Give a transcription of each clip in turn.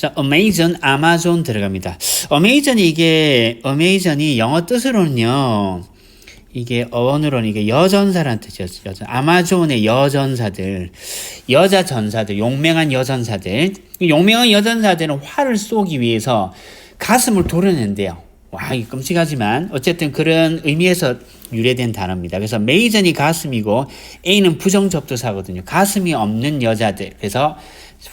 자, Amazon, 아마존 들어갑니다. Amazon이 이게, Amazon이 영어 뜻으로는요, 이게 어원으로는 이게 여전사라는 뜻이었어요. 여전. 아마존의 여전사들, 여자 전사들, 용맹한 여전사들. 이 용맹한 여전사들은 화를 쏘기 위해서 가슴을 도려낸대요. 와, 이 끔찍하지만 어쨌든 그런 의미에서 유래된 단어입니다. 그래서 메이전이 가슴이고 A는 부정접두사거든요. 가슴이 없는 여자들. 그래서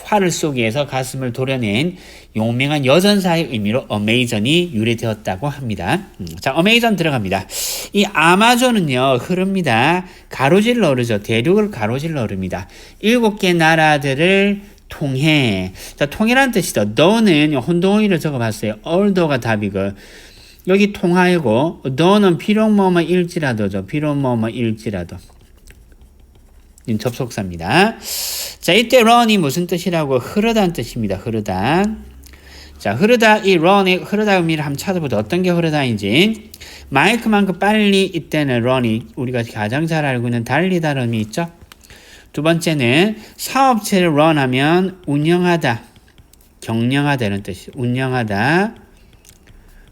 화를 위해서 가슴을 도려낸 용맹한 여전사의 의미로 어메이전이 유래되었다고 합니다. 음, 자, 어메이전 들어갑니다. 이 아마존은요, 흐릅니다. 가로질러 흐르죠. 대륙을 가로질러 흐릅니다. 일곱 개 나라들을 통해. 자, 통이란 뜻이죠. 너는 혼동어를 적어봤어요. 얼더가 답이고. 여기 통하이고, 너는 비록 뭐뭐 일지라도죠. 비록 뭐뭐 일지라도. 접속사입니다. 자, 이때 run이 무슨 뜻이라고? 흐르다는 뜻입니다. 흐르다. 자, 흐르다, 이 run의 흐르다 의미를 한번 찾아보자. 어떤 게 흐르다인지. 마이크만큼 빨리 이때는 run이 우리가 가장 잘 알고 있는 달리다는 의미 있죠? 두 번째는 사업체를 run하면 운영하다, 경영하다 이런 뜻이 운영하다,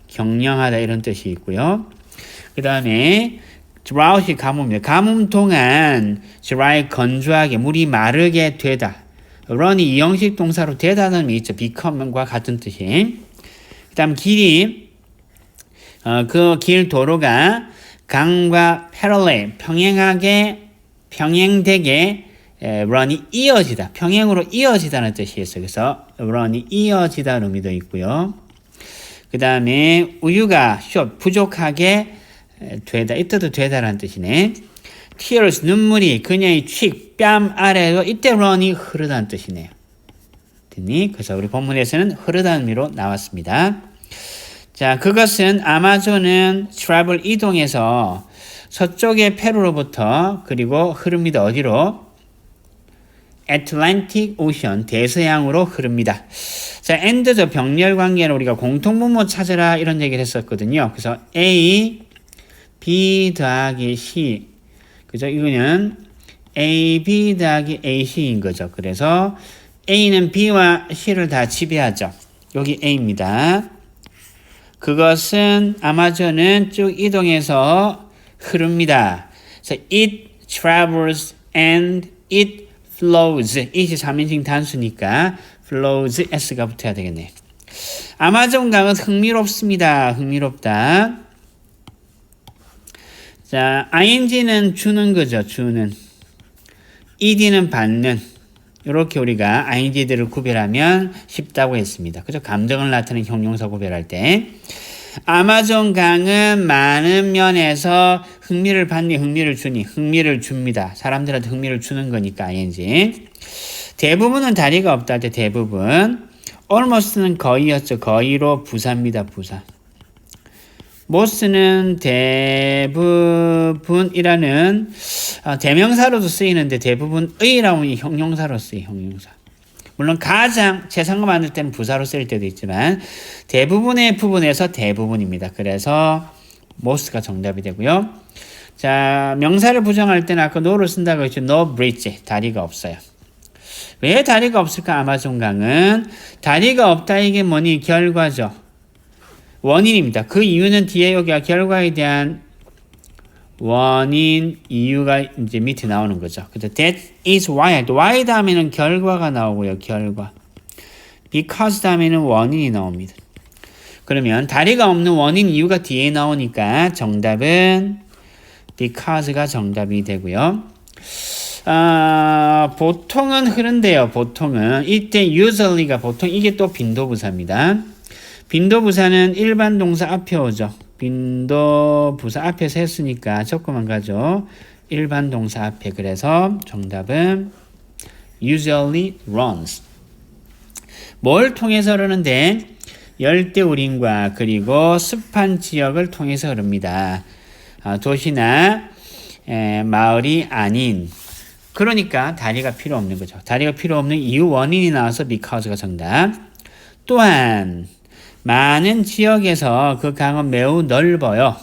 경영하다 이런 뜻이 있고요. 그 다음에 drought이 가뭄입니다. 가뭄 동안 dry 건조하게 물이 마르게 되다. run이 이형식 동사로 되다는 의미 있죠. become과 같은 뜻이. 그 다음 길이 어, 그 길 도로가 강과 parallel 평행하게 평행되게 에, run이 이어지다. 평행으로 이어지다는 뜻이 있어요. 그래서 run이 이어지다는 의미도 있고요. 그 다음에 우유가 short 부족하게 되다. 이때도 되다라는 뜻이네. tears 눈물이 그녀의 칙, 뺨 아래로 이때 run이 흐르다는 뜻이네요. 됐니? 그래서 우리 본문에서는 흐르다는 의미로 나왔습니다. 자, 그것은 아마존은 트래블 이동해서 서쪽의 페루로부터 그리고 흐릅니다. 어디로? 애틀랜틱 오션 대서양으로 흐릅니다. 자, 엔드저 병렬 관계는 우리가 공통분모 찾으라 이런 얘기를 했었거든요. 그래서 A B 더하기 C 그죠? 이거는 A, B 더하기 AC인 거죠. 그래서 A는 B와 C를 다 지배하죠. 여기 A입니다. 그것은 아마존은 쭉 이동해서 흐릅니다. 그래서 it travels and it flows. it이 3인칭 단수니까 flows s가 붙어야 되겠네. 아마존 강은 흥미롭습니다. 흥미롭다. 자, ing는 주는 거죠. 주는. ed는 받는. 이렇게 우리가 ing들을 구별하면 쉽다고 했습니다. 그죠? 감정을 나타내는 형용사 구별할 때. 아마존 강은 많은 면에서 흥미를 받니, 흥미를 주니, 흥미를 줍니다. 사람들한테 흥미를 주는 거니까 ing. 대부분은 다리가 없다 할 때 대부분. almost는 거의였죠. 거의로 부사입니다. 부사. Most는 대부분이라는 어, 대명사로도 쓰이는데 대부분의라는 형용사로 쓰이 형용사. 물론 가장 재상어 만들 때는 부사로 쓸 때도 있지만 대부분의 부분에서 대부분입니다. 그래서 most가 정답이 되고요. 자 명사를 부정할 때는 아까 no를 쓴다고 했죠. no bridge 다리가 없어요. 왜 다리가 없을까? 아마존 강은 다리가 없다 이게 뭐니 결과죠. 원인입니다. 그 이유는 뒤에 여기가 결과에 대한 원인 이유가 이제 밑에 나오는 거죠. 그래서 that is why. why 다음에는 결과가 나오고요. 결과. because 다음에는 원인이 나옵니다. 그러면 다리가 없는 원인 이유가 뒤에 나오니까 정답은 because가 정답이 되고요. 아, 보통은 흐른데요. 보통은 이때 usually가 보통 이게 또 빈도부사입니다. 빈도 부사는 일반 동사 앞에 오죠. 빈도 부사 앞에서 했으니까 적고만 가죠. 일반 동사 앞에 그래서 정답은 usually runs. 뭘 통해서 흐르는데 열대 우림과 그리고 습한 지역을 통해서 흐릅니다. 아, 도시나 에, 마을이 아닌 그러니까 다리가 필요 없는 거죠. 다리가 필요 없는 이유 원인이 나와서 because가 정답. 또한 많은 지역에서 그 강은 매우 넓어요.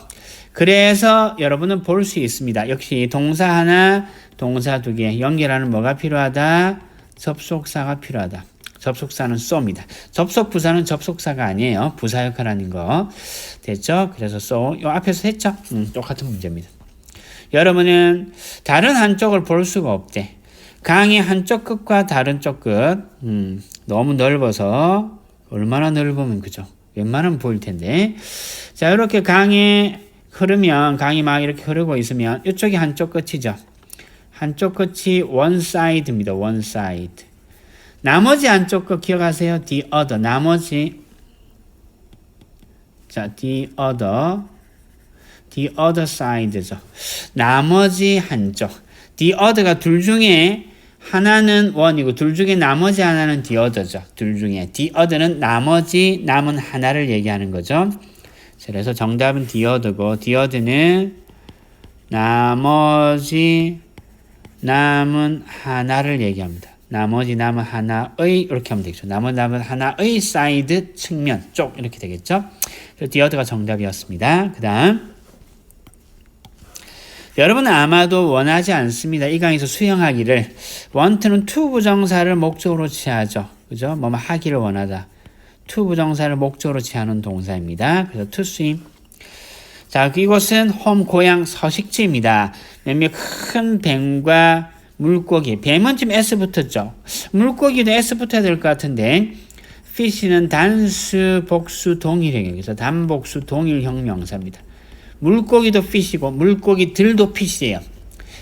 그래서 여러분은 볼 수 있습니다. 역시 동사 하나, 동사 두 개 연결하는 뭐가 필요하다? 접속사가 필요하다. 접속사는 so입니다. 접속 부사는 접속사가 아니에요. 부사 역할하는 거. 됐죠? 그래서 so. 요 앞에서 했죠? 음, 똑같은 문제입니다. 여러분은 다른 한쪽을 볼 수가 없대. 강의 한쪽 끝과 다른 쪽 끝. 음, 너무 넓어서 얼마나 넓으면 그죠? 웬만하면 보일 텐데. 자, 이렇게 강이 흐르면 강이 막 이렇게 흐르고 있으면 이쪽이 한쪽 끝이죠. 한쪽 끝이 one side입니다. one side. 나머지 한쪽 끝 기억하세요? the other. 나머지 자, the other. the other side죠. 나머지 한쪽. the other가 둘 중에 하나는 원이고 둘 중에 나머지 하나는 other죠. 둘 중에 other는 나머지 남은 하나를 얘기하는 거죠. 그래서 정답은 the other는 나머지 남은 하나를 얘기합니다. 나머지 남은 하나의 이렇게 하면 되겠죠. 나머지 남은 하나의 사이드 측면 쪽 이렇게 되겠죠. other가 정답이었습니다. 그 다음 여러분은 아마도 원하지 않습니다. 이 강에서 수행하기를 want는 to 부정사를 목적으로 취하죠. 그죠? 뭐 하기를 원하다. to 부정사를 목적으로 취하는 동사입니다. 그래서 to swim. 자, 이곳은 홈 고향 서식지입니다. 몇몇 큰 뱀과 물고기. 뱀은 지금 S 붙었죠. 물고기도 S 붙어야 될 것 같은데 fish는 단수 복수 동일형이에요. 그래서 단복수 동일형 명사입니다. 물고기도 fish고 물고기들도 fish예요.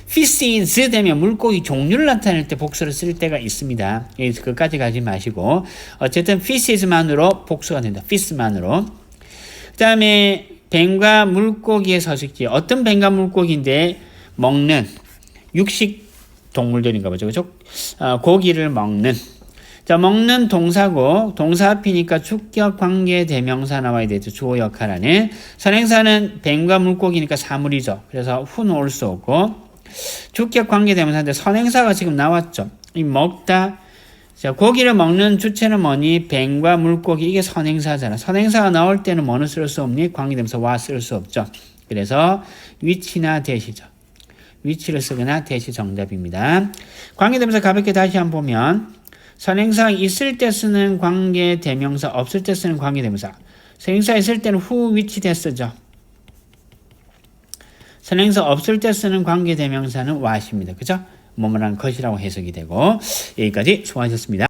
fish 되면 물고기 종류를 나타낼 때 복수를 쓸 때가 있습니다. 여기서 그까지 가지 마시고 어쨌든 fishes만으로 복수가 된다. fish만으로. 그 다음에 뱀과 물고기의 서식지. 어떤 뱀과 물고기인데 먹는 육식 동물들인가 보죠. 그죠? 어, 고기를 먹는. 자, 먹는 동사고, 동사 앞이니까 주격 관계 대명사 나와야 되죠. 주어 역할하는. 선행사는 뱀과 물고기니까 사물이죠. 그래서 후는 올수 없고, 주격 관계 대명사인데 선행사가 지금 나왔죠. 이 먹다. 자, 고기를 먹는 주체는 뭐니? 뱀과 물고기. 이게 선행사잖아. 선행사가 나올 때는 뭐는 쓸 수 없니? 관계대명사 와 쓸 수 없죠. 그래서 위치나 대시죠. 위치를 쓰거나 대시 정답입니다. 관계대명사 가볍게 다시 한번 보면 선행사 있을 때 쓰는 관계 대명사, 없을 때 쓰는 관계 대명사. 선행사 있을 때는 후 위치 됐쓰죠. 선행사 없을 때 쓰는 관계 대명사는 what입니다. 그죠? 뭐뭐랑 것이라고 해석이 되고 여기까지 수고하셨습니다.